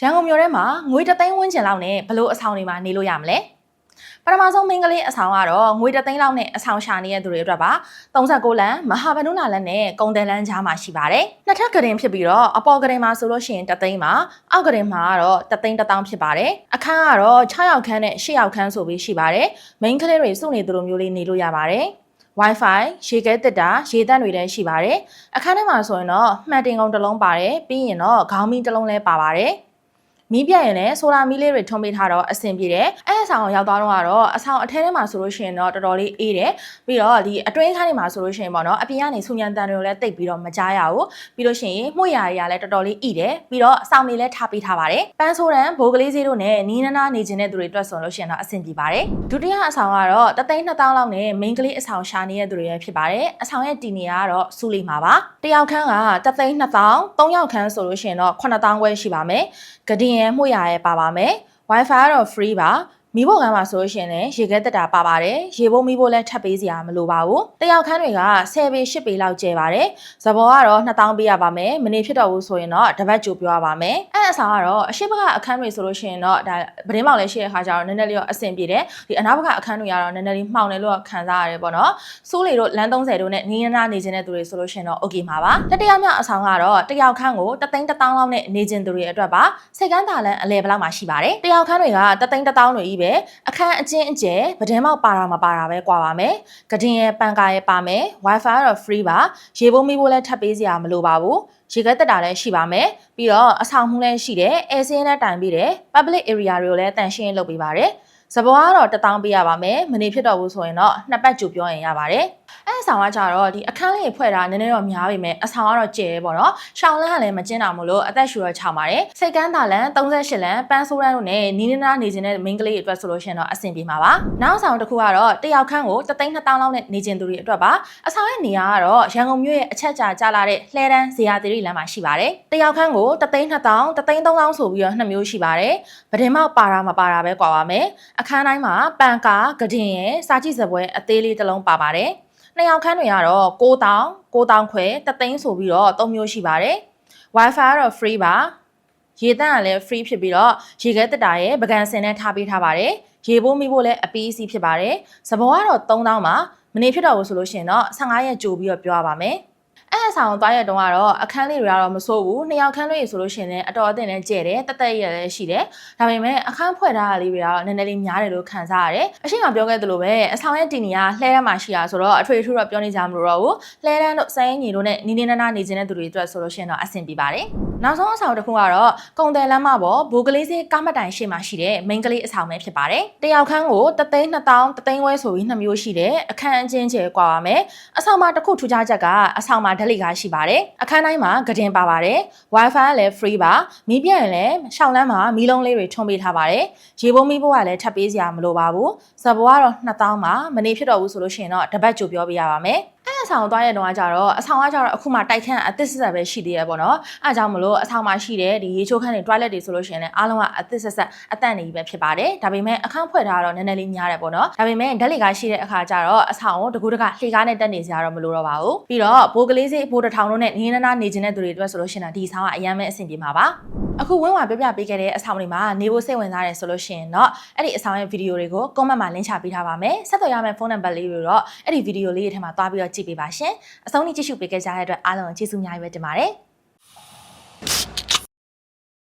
ရန်ကုန်မြို့ထဲမှာငွေတစ်သိန်းဝန်းကျင်လောက်နဲ့ဘလို့အဆောင်တွေမှာနေလို့ရမလဲပထမဆုံးမင်းကလေးအဆောင်ကတော့ငွေတစ်သိန်းလောက်နဲ့အဆောင်ရှာနေတဲ့သူတွေအတွက်ပါ39လမ်းမဟာဗန္ဓုနာလမ်းနဲ့ကုံတယ်လမ်းကြားမှာရှိပါတယ်နှစ်ထပ်ကရင်ဖြစ်ပြီးတော့အပေါ်ကရင်မှာဆိုလို့ရှိရင်တစ်သိန်းပါအောက်ကရင်မှာကတော့တစ်သိန်းတစ်သောင်းဖြစ်ပါတယ်အခန်းကတော့6ယောက်ခန်းနဲ့8ယောက်ခန်းဆိုပြီးရှိပါတယ်မိန်းကလေးတွေစုနေသူလိုမျိုးလေးနေလို့ရပါတယ် Wi-Fi ရေခဲတက်တာရေတန့်တွေလည်းရှိပါတယ်အခန်းထဲမှာဆိုရင်တော့မှန်တင်ကုန်တစ်လုံးပါတယ်ပြီးရင်တော့ခေါင်းမီးတစ်လုံးလည်းပါပါတယ် မီးပြတ်ရင်လည်းဆိုလာမီးလေးတွေထွန်းပေးထားတော့အဆင်ပြေတယ်အဲအဆောင်ကိုရောက်သွားတော့ကတော့အဆောင်အထဲထဲမှာဆိုလို့ရှိရင်တော့တော်တော်လေးအေးတယ်ပြီးတော့ဒီအတွင်းခန်းတွေမှာဆိုလို့ရှိရင်ပေါ့နော်အပြင်ကနေဆူညံတန်တွေကိုလည်းတိတ်ပြီးတော့မကြားရဘူးပြီးလို့ရှိရင်မှုရတွေကလည်းတော်တော်လေးဣတယ်ပြီးတော့အဆောင်တွေလည်းထားပေးထားပါတယ်ပန်းဆိုးတန်ဘိုးကလေးစေးတို့နဲ့နီးနနာနေခြင်းတဲ့သူတွေအတွက်ဆိုလို့ရှိရင်တော့အဆင်ပြေပါတယ်ဒုတိယအဆောင်ကတော့တသိန်း2000လောက်နဲ့ main ကလေးအဆောင်ရှာနေတဲ့သူတွေပဲဖြစ်ပါတယ်အဆောင်ရဲ့တီနေကတော့စူလီမှာပါတယောက်ခန်းကတသိန်း2000သုံးယောက်ခန်းဆိုလို့ရှိရင်တော့9000ခွဲရှိပါမယ်ဂဒင်ရဲ့မှုရရဲ့ပါပါမယ် Wi-Fi ကတော့ free ပါ မိဖို့ကမ်းမှာဆိုလို့ရှိရင်လည်းရေခဲတက်တာပါပါတယ်ရေဖို့မိဖို့လည်းထပ်ပေးစရာမလိုပါဘူးတယောက်ခန်းတွေက10ပေ10ပေလောက်ကျဲပါတယ်ဇဘောကတော့2000ပေးရပါမယ်မနေဖြစ်တော့ဘူးဆိုရင်တော့တပတ်ကြိုပြောရပါမယ်အဲ့အဆောင်ကတော့အရှိဘကအခန်းတွေဆိုလို့ရှိရင်တော့ဒါပဒင်းမောင်လည်းရှိတဲ့ခါကျတော့နည်းနည်းလေးတော့အဆင်ပြေတယ်ဒီအနောက်ဘကအခန်းတွေကတော့နည်းနည်းလေးမှောင်တယ်လို့ခံစားရတယ်ပေါ့နော်စိုးလေတို့လမ်း30တို့နဲ့နီးနနာနေခြင်းတဲ့သူတွေဆိုလို့ရှိရင်တော့ okay မှာပါတတိယမြောက်အဆောင်ကတော့တယောက်ခန်းကိုတသိန်း1000လောက်နဲ့နေခြင်းသူတွေအတွက်ပါစိတ်ကန်းသာလန်အလဲဘလောက်မှရှိပါတယ်တယောက်ခန်းတွေကတသိန်း1000တွေကြီးပဲအခန်းအကျဉ်းအကျယ်ပဒင်းမောက်ပါတာမပါတာပဲကွာပါမယ်ကဒင်ရဲ့ပန်ကာရဲ့ပါမယ် wifi ကတော့ free ပါရေပုံးမိဖို့လည်းထပ်ပေးစရာမလိုပါဘူးရေခဲတက်တာလည်းရှိပါမယ်ပြီးတော့အဆောင်မှုလည်းရှိတယ်အဲစင်းလည်းတိုင်ပြီးတယ် public area တွေကိုလည်းတန်ရှင်းလုပ်ပေးပါတယ်စပွားကတော့1000ပေးရပါမယ်မနေဖြစ်တော့ဘူးဆိုရင်တော့နှစ်ပတ်ကြိုပြောရင်ရပါတယ် အဲအဆောင်ကကြတော့ဒီအခန်းလေးဖွဲ့တာနည်းနည်းတော့များပေမဲ့အဆောင်ကတော့ကျယ်တယ်ပေါ့နော်ရှောင်းလန်းကလည်းမကျင်းတာမို့လို့အသက်ရှူတော့ချောင်ပါတယ်စိတ်ကန်းသာလန်38လန်ပန်းဆိုးရန်တို့နဲ့နီးနီးနားနေခြင်းတဲ့မိန်းကလေးတွေအတွက်ဆိုလို့ရှိရင်တော့အဆင်ပြေမှာပါနောက်ဆောင်တစ်ခုကတော့တယောက်ခန်းကို3သိန်း2000လောက်နဲ့နေခြင်းသူတွေအတွက်ပါအဆောင်ရဲ့နေရာကတော့ရန်ကုန်မြို့ရဲ့အချက်ကြာကျလာတဲ့လှဲတန်းဇေယျသီရိလမ်းမှာရှိပါတယ်တယောက်ခန်းကို3သိန်း2000 3သိန်း3000ဆိုပြီးတော့နှစ်မျိုးရှိပါတယ်ပဒင်မောက်ပါတာမပါတာပဲကွာပါမယ်အခန်းတိုင်းမှာပန်ကာဂဒင်ရဲ့စာကြည့်စပွဲအသေးလေးတစ်လုံးပါပါတယ် နှစ်ယောက်ခန်းတွေကတော့9000 9000ခွဲတသိန်းဆိုပြီးတော့၃မျိုးရှိပါတယ် Wi-Fi ကတော့ free ပါရေတန့်ကလည်း free ဖြစ်ပြီးတော့ရေခဲတက်တာရဲ့ပကံစင်နဲ့ထားပေးထားပါတယ်ရေပိုးမိဖို့လည်းအပီးအစီဖြစ်ပါတယ်စဘောကတော့3000ပါမနေဖြစ်တော့ဘူးဆိုလို့ရှိရင်တော့15ရက်ကြိုပြီးတော့ပြောရပါမယ် အဲ့အဆောင်သွားရတော့ကတော့အခန်းလေးတွေကတော့မစိုးဘူးနှစ်ယောက်ခန်းလေးဆိုလို့ရှိရင်လည်းအတော်အသင့်နဲ့ကျဲတယ်တက်တက်ရလည်းရှိတယ်ဒါပေမဲ့အခန်းဖွဲ့ထားတာလေးတွေကတော့နည်းနည်းလေးများတယ်လို့ခံစားရတယ်အရှိမပြောခဲ့သလိုပဲအဆောင်ရဲ့တင်နီကလှဲတန်းမှာရှိတာဆိုတော့အထွေထူးတော့ပြောနေကြမလို့တော့ဘူးလှဲတန်းတို့စိုင်းညီတို့နဲ့နီးနီးနားနားနေခြင်းတဲ့သူတွေအတွက်ဆိုလို့ရှိရင်တော့အဆင်ပြေပါတယ်နောက်ဆုံးအဆောင်တစ်ခုကတော့ကုံတယ်လမ်းမပေါ်ဘူကလေးစေးကားမတိုင်ရှေ့မှာရှိတဲ့ main ကလေးအဆောင်ပဲဖြစ်ပါတယ်တယောက်ခန်းကိုတသိန်း2000တသိန်းဝဲဆိုပြီးနှစ်မျိုးရှိတယ်အခန်းအချင်းကျဲကွာပါမယ်အဆောင်မှာတစ်ခုထူးခြားချက်ကအဆောင်မှာဓာတ်လိကားရှိပါတယ်အခန်းတိုင်းမှာဂဒင်ပါပါတယ် wifi ကလည်း free ပါမီးပြတ်ရင်လည်းရှောင်းလန်းမှာမီးလုံးလေးတွေထွန်းပေးထားပါတယ်ရေပုံးမီးဘိုးကလည်းထပ်ပေးစရာမလိုပါဘူးဇဘိုးကတော့2000ပါမနေဖြစ်တော့ဘူးဆိုလို့ရှိရင်တော့တပတ်ကြိုပြောပေးရပါမယ် အဲ့အဆောင်ကိုသွားရတော့ကကြတော့အဆောင်ကကြတော့အခုမှတိုက်ခန်းအသစ်ဆက်ဆက်ပဲရှိသေးရပေါ့နော်အဲအကြောင်းမလို့အဆောင်မှာရှိတဲ့ဒီရေချိုးခန်းတွေ toilet တွေဆိုလို့ရှိရင်လည်းအားလုံးကအသစ်ဆက်ဆက်အတန့်နေပြီပဲဖြစ်ပါတယ်ဒါပေမဲ့အခန်းဖွဲ့ထားတော့နည်းနည်းလေးများတယ်ပေါ့နော်ဒါပေမဲ့ဓာတ်လေကားရှိတဲ့အခါကျတော့အဆောင်ကိုတကူတကလှေကားနဲ့တက်နေစရာတော့မလိုတော့ပါဘူးပြီးတော့ဘိုးကလေးစိဘိုးတစ်ထောင်တို့နဲ့နင်းနနာနေခြင်းတဲ့သူတွေအတွက်ဆိုလို့ရှိရင်ဒီဆောင်ကအရန်မဲ့အဆင်ပြေမှာပါ အခုဝင်းဝါပြပြပေးခဲ့တဲ့အဆောင်တွေမှာနေဖို့စိတ်ဝင်စားတယ်ဆိုလို့ရှိရင်တော့အဲ့ဒီအဆောင်ရဲ့ဗီဒီယိုတွေကို comment မှာ link ချပေးထားပါမယ်ဆက်သွယ်ရမယ့်ဖုန်းနံပါတ်လေးတွေတော့အဲ့ဒီဗီဒီယိုလေးတွေထဲမှာတွားပြီးတော့ကြည့်ပေးပါရှင်အဆုံးထိကြည့်ရှုပေးခဲ့ကြတဲ့အတွက်အားလုံးကျေးဇူးအများကြီးပဲတင်ပါတယ်